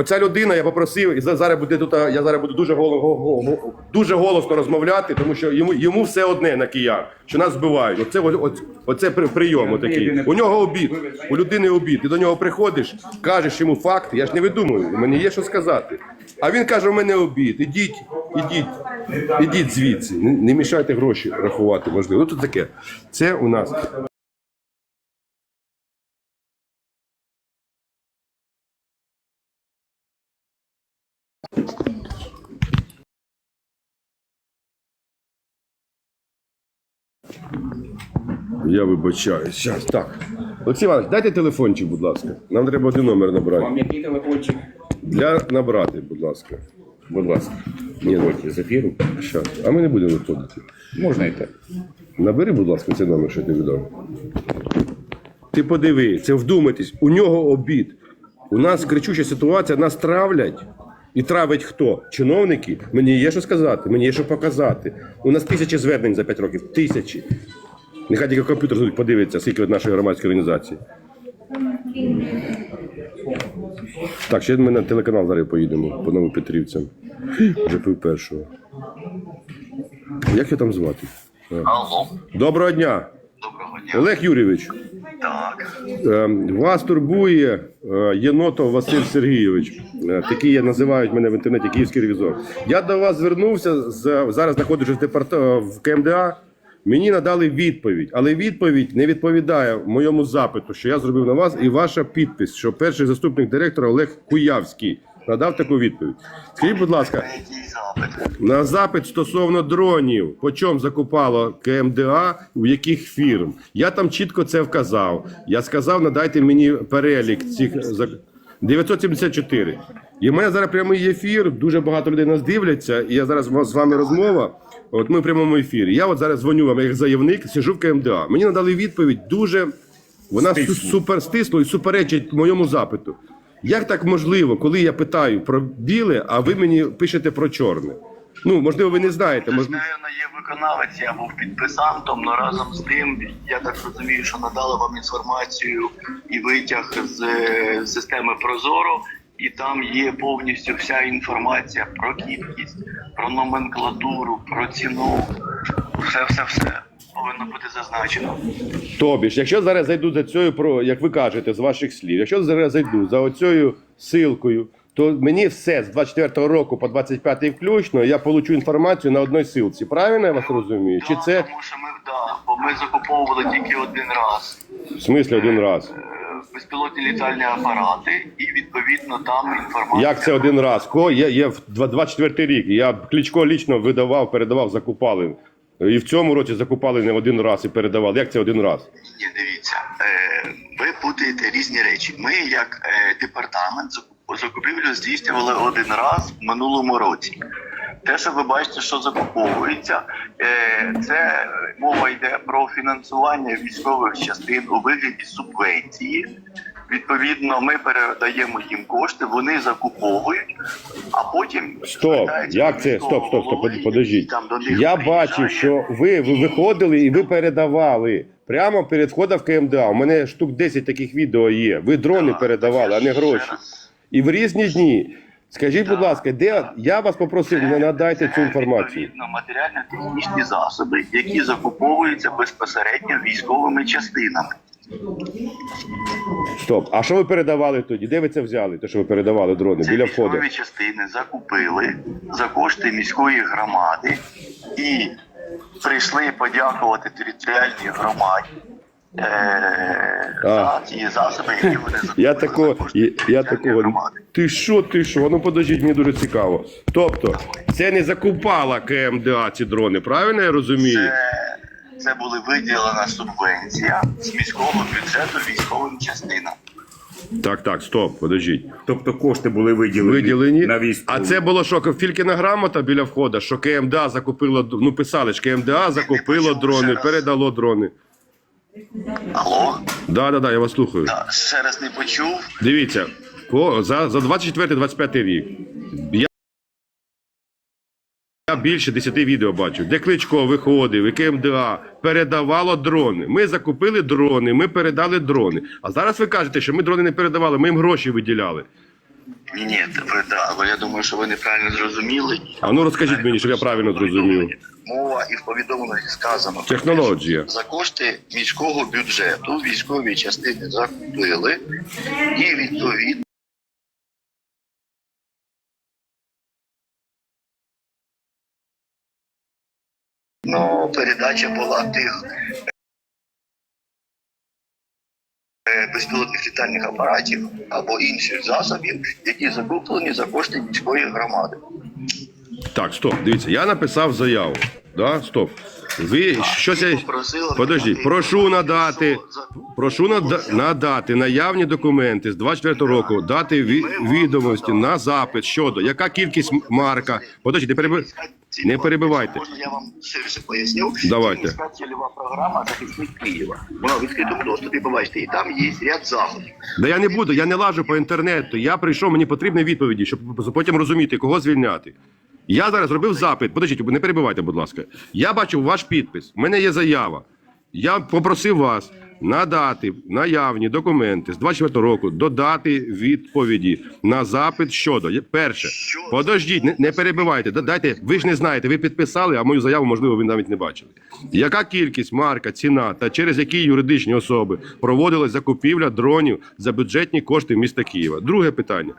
Оця людина, я попросив, і за- зараз буде тут. Я зараз буду дуже голосно, дуже голосно розмовляти, тому що йому йому все одне на киян, що нас збивають. Оце оце при- прийом отакий. У нього обід, у людини обід. Ти до нього приходиш, кажеш йому факт. Я ж не видумую, мені є що сказати. А він каже: у мене обід. Ідіть, ідіть, ідіть звідси. Не, не мішайте гроші рахувати. Можливо. Ну тут таке. Це у нас. Я вибачаюсь. Щас, так. Олексій Іванович, дайте телефончик, будь ласка. Нам треба один номер набрати. Вам який телефончик? Для набрати, будь ласка. Будь ласка. Ні, давайте з ефіру. Щас. А ми не будемо виходити. Можна і так. Набери, будь ласка, цей номер, що ти віддав. Ти подиви, це вдумайтесь, у нього обід. У нас кричуща ситуація, нас травлять. І травить хто? Чиновники? Мені є що сказати, мені є що показати. У нас тисячі звернень за 5 років. Тисячі. Нехай тільки комп'ютер подивиться, скільки від нашої громадської організації. Так, ще ми на телеканал зараз поїдемо по Новопетрівцям. Вже пів першого. Як його там звати? Алло, Доброго дня, доброго дня. Олег Юрійович. Так, е, Вас турбує е, Єнотов Василь Сергійович. Такі Такий я називають мене в інтернеті київський ревізор. Я до вас звернувся зараз знаходжусь в департа в КМДА. Мені надали відповідь, але відповідь не відповідає моєму запиту, що я зробив на вас, і ваша підпис, що перший заступник директора Олег Куявський надав таку відповідь. Скажіть, будь ласка, на запит стосовно дронів, по чому закупало КМДА, у яких фірм. Я там чітко це вказав. Я сказав, надайте мені перелік цих зак- 974. І в мене зараз прямий ефір. Дуже багато людей нас дивляться. І я зараз з вами розмова. От ми в прямому ефірі. Я от зараз дзвоню вам як заявник, сижу в КМДА. Мені надали відповідь дуже. Вона супер стисло і суперечить моєму запиту. Як так можливо, коли я питаю про біле, а ви мені пишете про чорне? Ну, можливо, ви не знаєте. Можливо... Наверно, є виконавець, я був підписантом, але разом з тим, я так розумію, що надали вам інформацію і витяг з е, системи Прозоро, і там є повністю вся інформація про кількість, про номенклатуру, про ціну. Все, все, все повинно бути зазначено. Тобі ж, якщо зараз зайду за цією, про як ви кажете, з ваших слів, якщо зараз зайду за оцією силкою, то мені все з 24-го року по 25-й включно, я получу інформацію на одній силці. Правильно я вас розумію? Чи це Тому що ми да, бо ми закуповували тільки один раз. в смислі один раз? е, безпілотні літальні апарати, і відповідно там інформація. Як це один раз? Ко є, є в 24 рік. Я Кличко лічно видавав, передавав, закупали. І в цьому році закупали не один раз і передавали. Як це один раз? Ні, дивіться, е, ви путаєте різні речі. Ми, як е, департамент, закупівлю здійснювали один раз в минулому році. Те, що ви бачите, що закуповується, е, це мова йде про фінансування військових частин у вигляді субвенції. Відповідно, ми передаємо їм кошти, вони закуповують, а потім Стоп, як це? Стоп, стоп, стоп, них Я бачив, що ви, ви виходили і ви передавали прямо перед входом в КМДА. У мене штук 10 таких відео є. Ви дрони Так, передавали, а не гроші. І в різні дні. Скажіть, будь ласка, де я вас попросив, не надайте цю інформацію. Відповідно, матеріально-технічні засоби, які закуповуються безпосередньо військовими частинами. Стоп. А що ви передавали тоді? Де ви це взяли? Те, що ви передавали дрони біля входу? військові частини закупили за кошти міської громади і прийшли подякувати територіальній громаді. е, За ті засоби, які вони Я такого, я, я такого. громади. Ти що, ти що? Ну подождіть, мені дуже цікаво. Тобто, це не закупала КМДА ці дрони, правильно я розумію? Це, це була виділена субвенція з міського бюджету військовим частинам. Так, так, стоп, подождіть. Тобто кошти були виділені, Виділені. на військову. А це було що, Фількіна грамота біля входу, що КМДА закупило, ну писали ж, КМДА закупило дрони, передало дрони. Алло, Да, да, да, я вас слухаю. да, ще раз не почув. Дивіться, ко- за, за 24-25 рік. Я, більше 10 відео бачу, де Кличко виходив, і КМДА передавало дрони. Ми закупили дрони, ми передали дрони. А зараз ви кажете, що ми дрони не передавали, ми їм гроші виділяли. Ні, ні, це я думаю, що ви неправильно зрозуміли. А ну розкажіть мені, щоб я правильно зрозумів. Мова і в повідомленні сказано. Технологія. За кошти міського бюджету військові частини закупили і відповідно. Ну, передача була тих е, безпілотних літальних апаратів або інших засобів, які закуплені за кошти міської громади. Так, стоп, дивіться, я написав заяву. Да? Стоп. Ви щось я... попросила прошу надати, за- прошу нада- надати наявні документи з 24 року, дати ві- відомості на запит щодо, яка кількість марка. Подождіть, не, переби... не перебивайте. Можна я вам ширше поясню? Давайте. Програма захисник Києва. Вона в відкритому доступі, побачите, і там є ряд заходів. Да я не буду, я не лажу по інтернету. Я прийшов, мені потрібні відповіді, щоб потім розуміти, кого звільняти. Я зараз зробив запит. Подождіть, не перебивайте, будь ласка. Я бачив ваш підпис. У мене є заява. Я попросив вас надати наявні документи з 24 року, додати відповіді на запит щодо. Перше, подождіть, не, не перебивайте. Дайте, ви ж не знаєте, ви підписали, а мою заяву, можливо, ви навіть не бачили. Яка кількість, марка, ціна та через які юридичні особи проводилась закупівля дронів за бюджетні кошти міста Києва? Друге питання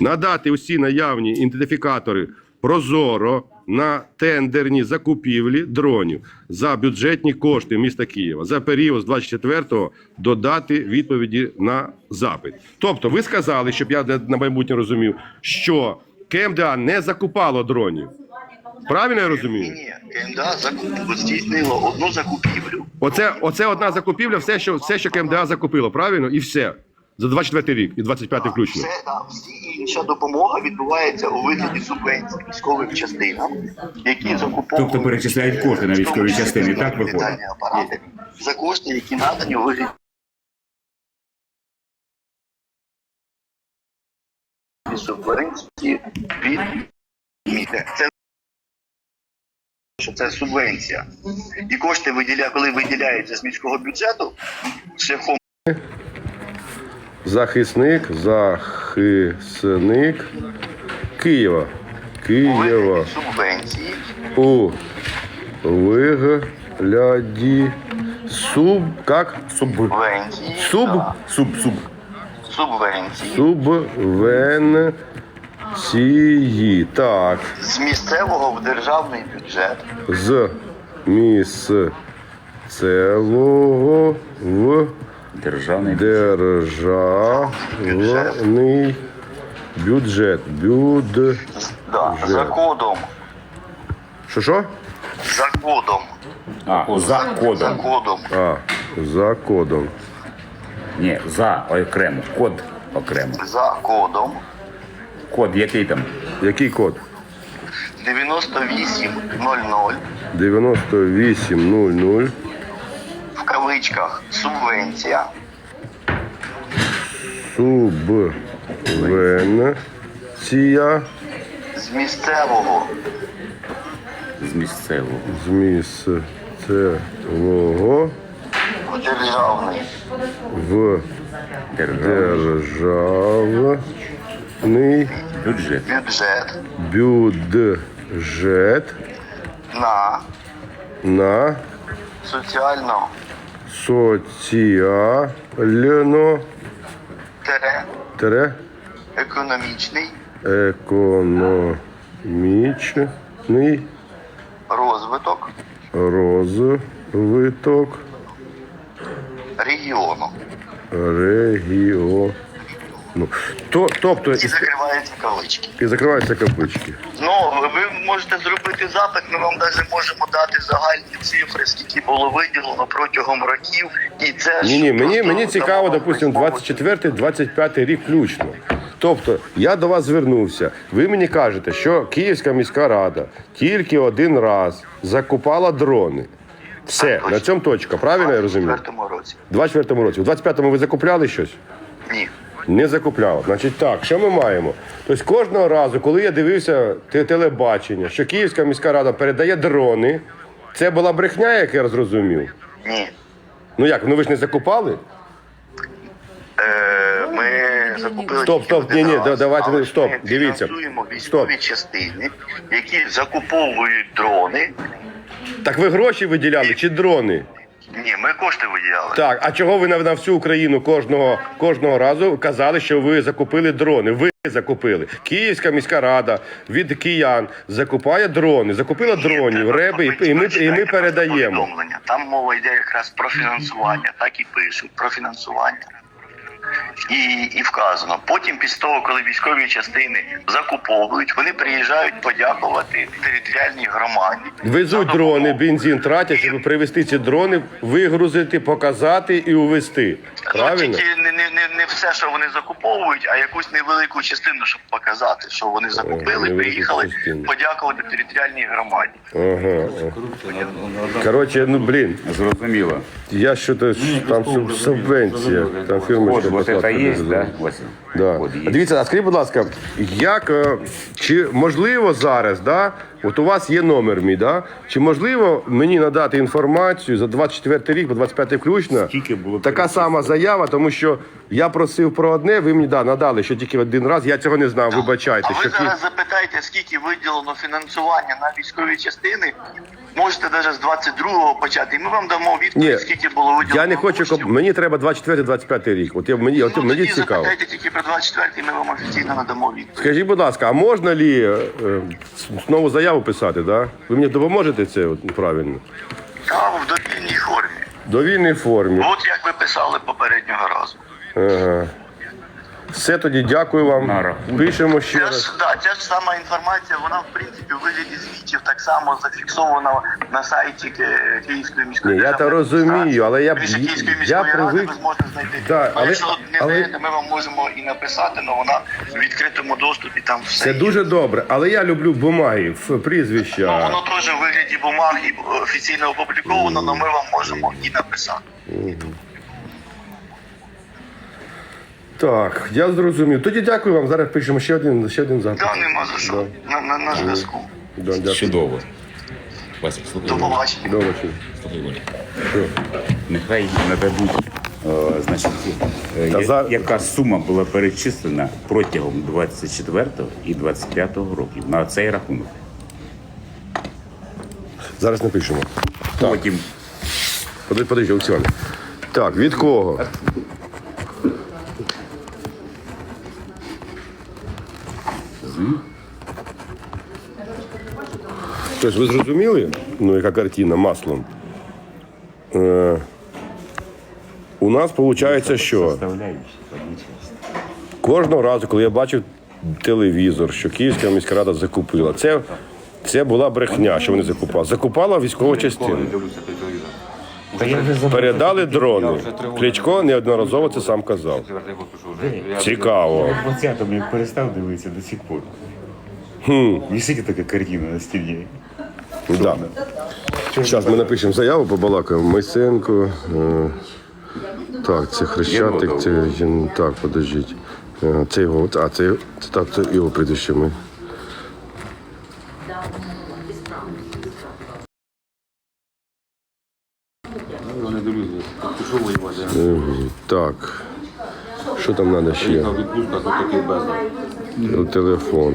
надати усі наявні ідентифікатори прозоро на тендерні закупівлі дронів за бюджетні кошти міста Києва за період з 24-го додати відповіді на запит. Тобто, ви сказали, щоб я на майбутнє розумів, що КМДА не закупало дронів. Правильно я розумію? ні, КМДА закуп... здійснило одну закупівлю. Оце, оце одна закупівля, все, що все, що КМДА закупило, правильно? І все. За 24 рік і 25 включно. Все, да, всі інша допомога відбувається у вигляді субвенцій військовим частинам, які закуповують Тобто перечисляють кошти на військові частини, так виходить? апарати за кошти, які надані у вигляді субвенції від. Це що це субвенція. І кошти виділя, коли виділяються з міського бюджету шляхом Захисник, захисник Києва. Києва. субвенції У вигляді суб. Как? Суб. субвенції, Суб. Суб, суб. субвенції Субвенції. Так. з місцевого в державний бюджет З місцевого в Державний. державний бюджет. Бюд. да, за кодом. Що що? За кодом. А, за За кодом. кодом. А, за кодом. Ні, за окремо. Код окремо. За кодом Код який там? Який код? 9800 9800 в кавичках. Субвенція. Субвенція. З місцевого. З місцевого. з місцевого. В державний. В Державний. державний. Бюджет. бюджет. Бюджет. На. На. Соціально соціально тере. Тере. Економічний. Економічний. Розвиток. Розвиток. Регіону. регіону. То, тобто І закриваються кавички. і закриваються капички. Ну, ви можете зробити запит, ми вам навіть можемо дати загальні цифри, скільки було виділено протягом років. І це Ні, ні, мені, мені цікаво, допустимо, письмову 24-25 рік включно. Тобто, я до вас звернувся. Ви мені кажете, що Київська міська рада тільки один раз закупала дрони. Все, на цьому точка. Правильно я розумію? У 24-му році. У 24-му році. У 25-му ви закупляли щось? Ні. Не закупляв. Значить так, що ми маємо? Тобто кожного разу, коли я дивився телебачення, що Київська міська рада передає дрони, це була брехня, як я зрозумів. Ні. Ну як, ну ви ж не закупали? Е, ми закупили Стоп, тільки стоп, один ні-ні, раз, давайте але стоп, ми дивіться. фінансуємо військові Стоп. частини, які закуповують дрони. Так ви гроші виділяли чи дрони? Ні, ми кошти виділяли. Так, а чого ви на, на всю Україну кожного, кожного разу казали, що ви закупили дрони? Ви закупили. Київська міська рада від киян закупає дрони, закупила дронів, реби, і, і ми, і ми передаємо. Там мова йде якраз про фінансування, так і пишуть про фінансування. І, і вказано. Потім, після того, коли військові частини закуповують, вони приїжджають подякувати територіальній громаді. Везуть дрони, бензин тратять, щоб привезти ці дрони, вигрузити, показати і увезти. Ну, Правильно? тільки не, не, не, не все, що вони закуповують, а якусь невелику частину, щоб показати, що вони закупили, невелику приїхали частину. подякувати територіальній громаді. Ага. Коротше, ну блін, Зрозуміло. я що то там суб- субвенція, там фірмочка. Код вот это посадка да. Да. А. Дивіться, а скажіть, будь ласка, як е, чи можливо зараз, да? От у вас є номер мій, да? Чи можливо мені надати інформацію за 24 рік, по 25 включно? Скільки було така сама заява, тому що я просив про одне, ви мені да, надали, що тільки один раз. Я цього не знав. Вибачайте, А ви що ті- зараз запитайте, скільки виділено фінансування на військові частини. Можете навіть з 22-го почати, і ми вам дамо відповідь, Ні, скільки було виділено. я не хочу, коштів. мені треба 24-25 рік. От я мені, от Ну, мені цікаво. запитайте тільки про 24-й, і ми вам офіційно надамо відповідь. Скажіть, будь ласка, а можна лі е, е, знову заяву писати? Да? Ви мені допоможете це от, правильно? Та в довільній формі. Довільній формі. От як ви писали попереднього разу. Ага. Все тоді дякую вам. Пишемо ще Ця раз. ж, да, ця ж сама інформація, вона в принципі у вигляді звітів так само зафіксована на сайті Київської міської Ні, я то розумію, але я Київської я ради привик- ви зможете знайти. Да, а але- якщо не але- знаєте, ми вам можемо і написати, але вона в відкритому доступі там все. Це є. дуже добре, але я люблю бумаги, Ну, прізвища. воно теж у вигляді бумаг і офіційно опубліковано, але ми вам можемо і написати. Так, я зрозумів. Тоді дякую вам. Зараз пишемо ще один, ще один запит. Да, нема за що. На, на, на зв'язку. Да, дякую. Чудово. Вася, слухай. До побачення. Добре. Слухай. Нехай нададуть, е, значить, е, Та я- за- яка сума була перечислена протягом 24 і 25 років на цей рахунок. Зараз напишемо. Так. Потім Подожди, подожди, Олексій. Так, від кого? Тобто ви зрозуміли, ну яка картина маслом? Е, у нас виходить, що кожного разу, коли я бачив телевізор, що Київська міська рада закупила, це, це була брехня, що вони закупали. Закупала військову частину. Та я вже забув. Передали дрони. Кличко неодноразово це сам казав. Цікаво. В 20-му я перестав дивитися до сих пор. Висить така картина на стіні. Да. Зараз ми напишемо заяву, побалакаємо. Майсенко. е, Так, це Хрещатик, це так, подождіть. Е, Це його, а це, це так, це його прізвище ми. Що там треба ще? Телефон.